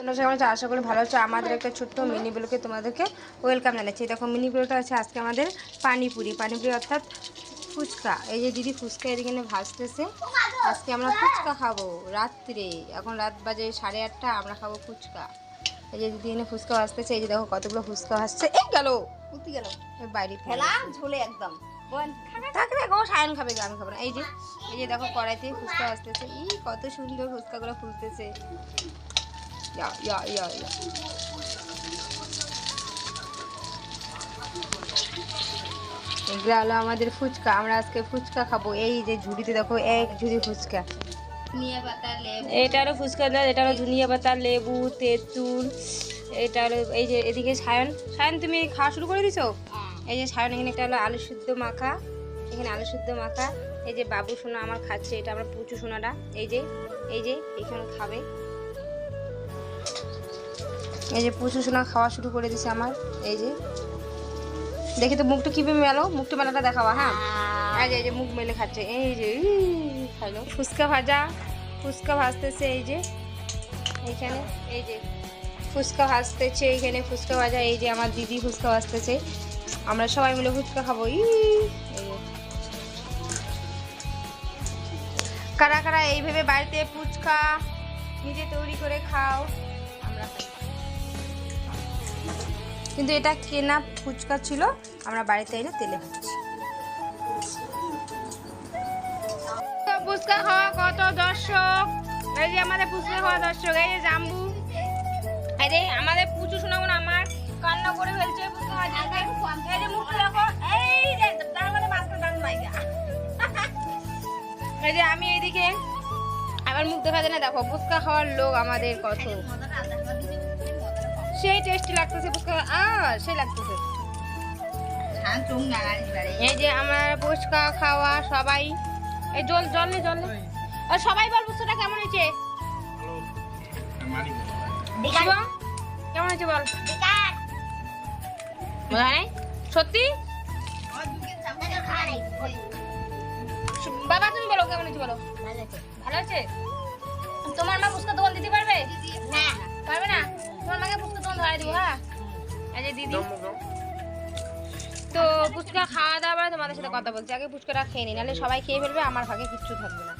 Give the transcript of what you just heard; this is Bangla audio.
তোমরা সবাই আশা করি ভালো আছো আমাদের একটা ছোট্ট মিনি ব্লকে তোমাদেরকে ওয়েলকাম জানাচ্ছি। দেখো মিনি ব্লকটা আছে আজকে আমাদের পানিপুরি। পানিপুরি অর্থাৎ ফুচকা। এই যে দিদি ফুচকা এদিকে ভাজতেছে। আজকে আমরা ফুচকা খাব রাত্রে। এখন রাত বাজে সাড়ে আটটা আমরা খাব ফুচকা। এই যে দিদি এনে ফুচকা ভাজতেছে। এই যে দেখো কতগুলো ফুচকা ভাজছে। এই গেল উঠি গেল। বাইরে ফেলা খেলা ঝোলে একদম। সায়ন খাবে আমি খাব না। এই যে এই যে দেখো কড়াইতে ফুচকা ভাজতেছে। ই কত সুন্দর ফুচকাগুলো ফুলতেছে। ইয়া ইয়া ইয়া ইয়া এগুলো হলো আমাদের ফুচকা। আমরা আজকে ফুচকা খাব। এই যে ঝুড়িতে দেখো এক ঝুড়ি ফুচকা। নিয়ে পাতা লেবু। এটা হলো ফুচকা দাও এটা হলো ধনিয়া পাতা লেবু তেঁতুল এটা হলো এই যে এদিকে সায়ন। সায়ন তুমি খাওয়া শুরু করে দিছো? এই যে সায়ন এখানে একটা হলো আলু সিদ্ধ মাখা। এখানে আলু সিদ্ধ মাখা। এই যে বাবু সোনা আমার খাচ্ছে এটা আমার পুচু সোনাটা। এই যে এই যে এখানে খাবে। এই যে পুচু সোনা খাওয়া শুরু করে দিছে আমার, এই যে। দেখি তো মুখটা কীভাবে মেলো? মুখটা মেলাটা দেখাবা হ্যাঁ? যে, এই যে মুখ মেলে খাচ্ছে, এই যে খাইলো। ফুচকা ভাজা, ফুচকা ভাজতেছে এই যে, এইখানে, এই যে। ফুচকা ভাজতেছে এইখানে, ফুচকা ভাজা, এই যে আমার দিদি ফুচকা ভাজতেছে। আমরা সবাই মিলে ফুচকা খাব, ই কারা কারা এইভাবে বাড়িতে ফুচকা নিজে তৈরি করে খাও, আমরা। কিন্তু এটা কেনা ফুচকা ছিল, আমরা বাড়িতে এনে তেলে ভাজছি। ফুচকা খাওয়া কত দর্শক? এই যে আমাদের ফুচকা খাওয়া দর্শক, এই যে জাম্বু। এই যে আমাদের পুচু শোনাবো আমার কান্না করে ফেলছে ফুচকা। এই যে মুখটা দেখো, এই যে তার মধ্যে মাঝখানে দাঁড়ানো মাইকা। এই যে আমি এইদিকে, আমার মুখ দেখা যায় না, দেখো, ফুচকা খাওয়ার লোক আমাদের কত। সেই টেস্টি লাগতেছে ফুচকা আ সেই লাগতেছে। এই যে আমার ফুচকা খাওয়া সবাই। এই জল জল নে জল আর সবাই বল ফুচকাটা কেমন হয়েছে? কেমন হয়েছে বল? সত্যি? বাবা তুমি বলো কেমন হয়েছে বলো? ভালো আছে। তোমার মা ফুচকা দোকান দিতে পারবে? না। পারবে না? তোমার মাকে ফুচকা হ্যাঁ? এই যে দিদি। তো ফুচকা খাওয়া দাওয়া তোমাদের সাথে কথা বলছি। আগে ফুচকাটা খেয়ে নি নাহলে সবাই খেয়ে ফেলবে আমার ভাগে কিচ্ছু থাকবে না।